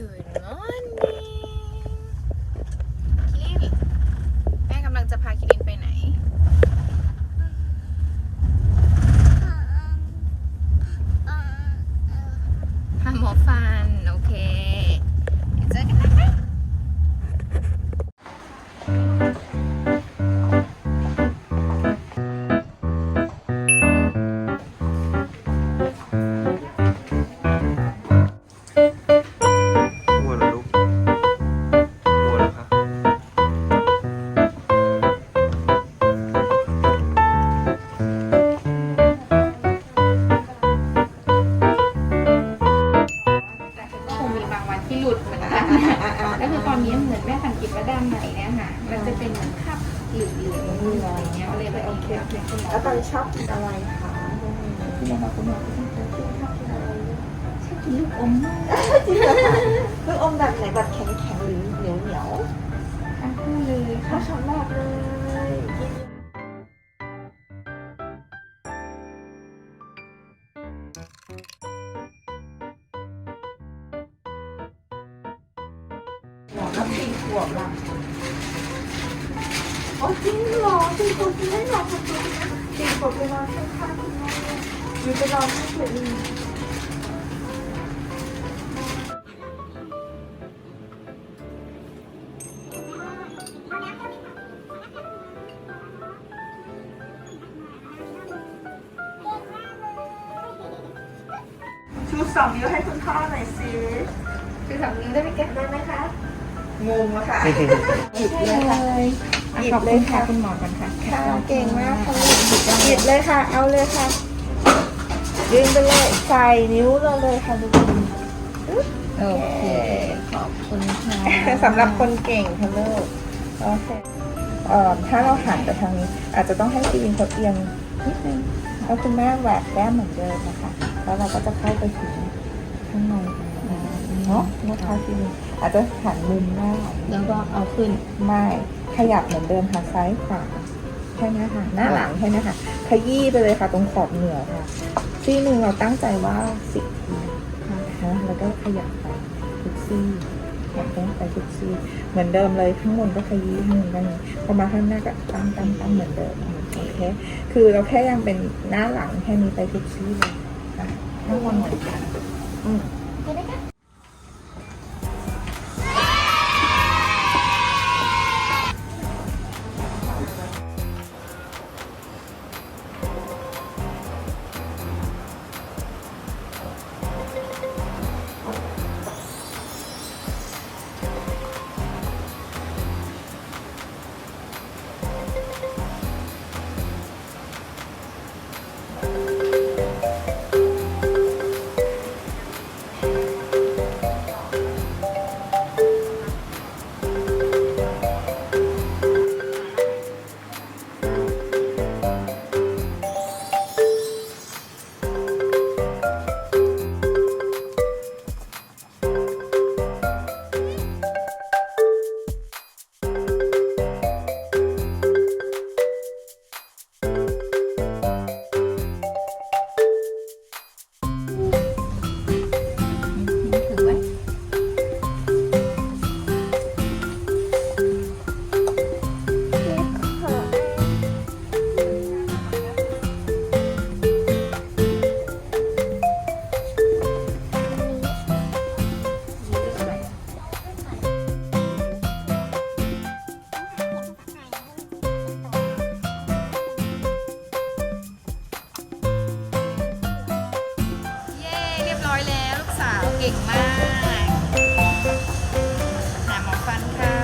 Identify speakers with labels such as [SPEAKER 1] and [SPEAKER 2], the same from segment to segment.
[SPEAKER 1] good, huh? หนเนี่ยค่ะมันจะเป็นเหมือนคราบเหลืองเหลืองเหลืองเงี้ยก็เลยไปโอเคโอเค
[SPEAKER 2] แล้วตอนชอบกินอะไรคะ
[SPEAKER 1] กินอะไรคุณหมอชอบกินลูกอม
[SPEAKER 2] จริงเหรอคะลูกอมแบบไหนแบบแข็งแข็งๆหรือเหนียวเหนียว
[SPEAKER 1] ทั้งคู่เลยเขา
[SPEAKER 2] ชอบมากเลย วบละโอ้จริงเหรอสี่ขวบกินได้หรอคุณตัวสี่ขวบไปนอนข้างๆคุณแม่หรือไปนอนข้างตัวเองชูสองนิ้วให้คุณพ่อหน่อยสิ
[SPEAKER 1] คือสองนิ้วได้ไหมแก
[SPEAKER 2] ได้ไหมคะ งงแล้วค่ะหยิบ
[SPEAKER 1] หยิบ
[SPEAKER 2] เลยค่ะหยิบ
[SPEAKER 1] ขอบ
[SPEAKER 2] เล
[SPEAKER 1] คุ
[SPEAKER 2] ย
[SPEAKER 1] ณค่ะ
[SPEAKER 2] ค่ะ
[SPEAKER 1] คุณหมอกันค่ะ
[SPEAKER 2] ค่ะเก่งมากค่ะหยิบเลยค่ะ เอาเลยค่ะยืนไปเลยใส่นิ้วเราเลยค่ะดู
[SPEAKER 1] โอเคขอบคุณค่ะ
[SPEAKER 2] สำหรับคนเก่งค่ะลูกโอเคเอ่อถ้าเราหันไปทางนี้ อาจจะต้องให้ซีวินเขาเอียงนิดนึงแล้วคุณแม่แหวกแก้มเหมือนเดิมนะคะ แล้วเราก็จะเข้าไปถึงข้างใน เนาะนะคะซีวินอาจจะหันมุมหน้า
[SPEAKER 1] แล้วก็เอาขึ้น
[SPEAKER 2] ไม่ขยับเหมือนเดิมค่ะซ้ายขวาใช่ไหมคะหน้าหลังใช่ไหมคะขยี้ไปเลยค่ะ ตรงขอบเหนือค่ะซี่หนึ่งเราตั้งใจว่าสิบนะคะแล้วก็ขยับไปทุกซี่ขยับไปทุกซี่เหมือนเดิมเลยข้างบนก็ขยี้ข้างบนก็นี้พอมาข้างหน้าก็ตั้งตั้งตั้งเหมือนเดิมโอเคคือเราแค่ยังเป็นหน้าหลังแค่นี้ไปทุกซี่เลยข้างบนเหมือนกันอืม
[SPEAKER 1] เก่งมาก หาหมอฟันค่ะ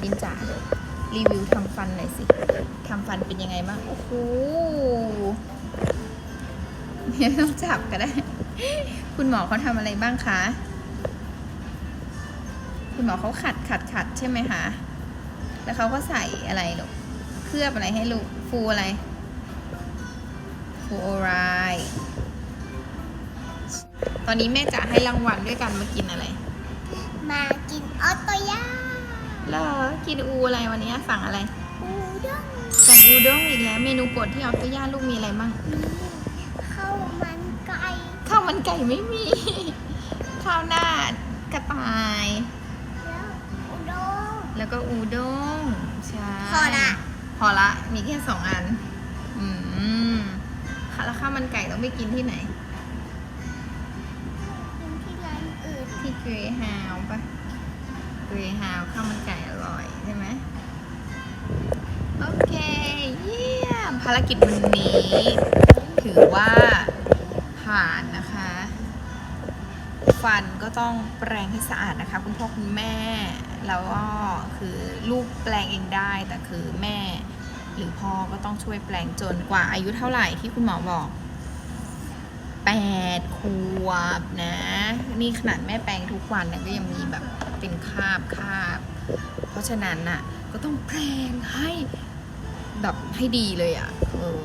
[SPEAKER 1] จินจ๋ารีวิวทำฟันหน่อยสิ ทำฟันเป็นยังไงบ้าง โอ้โห ไม่ต้องจับก็ได้ คุณหมอเขาทำอะไรบ้างคะ คุณหมอเขาขัดขัดขัดใช่ไหมคะ แล้วเขาก็ใส่อะไรลูก เคลือบอะไรให้ลูก ฟูอะไร ฟูโอไรตอนนี้แม่จะให้รางวัลด้วยกันมากินอะไร
[SPEAKER 3] มากินออโตย่า
[SPEAKER 1] เหรอกินอูอะไรวันนี้สั่งอะไร
[SPEAKER 3] อูด้ง
[SPEAKER 1] สั่งอูด้งอีกแล้ว เมนูโปรดที่ออฟตัวย่าลูกมีอะไรมั่ง
[SPEAKER 3] ข้าว มันไก่
[SPEAKER 1] ข้าวมันไก่ไม่มี ข้าวหน้ากระต่าย
[SPEAKER 3] แล้วอูด้ง
[SPEAKER 1] แล้วก็อูด้งใช่
[SPEAKER 3] พอละ
[SPEAKER 1] พอละ มีแค่สองอัน อืมค่ะแล้วข้าวมันไก่ต้องไปกินที่ไหน
[SPEAKER 3] กินที่ร้านอื่น
[SPEAKER 1] ที่เกรฮาวปะเกรฮาวข้าวมันไก่อร่อยใช่ไหมโอเค เยี่ยมภารกิจวันนี้ ถือว่าผ่านนะคะ ฟันก็ต้องแปรงให้สะอาดนะคะ คุณพ่อคุณแม่ แล้วก็คือลูกแปรงเองได้ แต่คือแม่ หรือพ่อก็ต้องช่วยแปลงจนกว่าอายุเท่าไหร่ที่คุณหมอบอกแปดขวบนะ นี่ขนาดแม่แปลงทุกวันนะก็ยังมีแบบเป็นคาบคาบ เพราะฉะนั้นน่ะ ก็ต้องแปลงให้แบบให้ดีเลยอะ่ะ เออ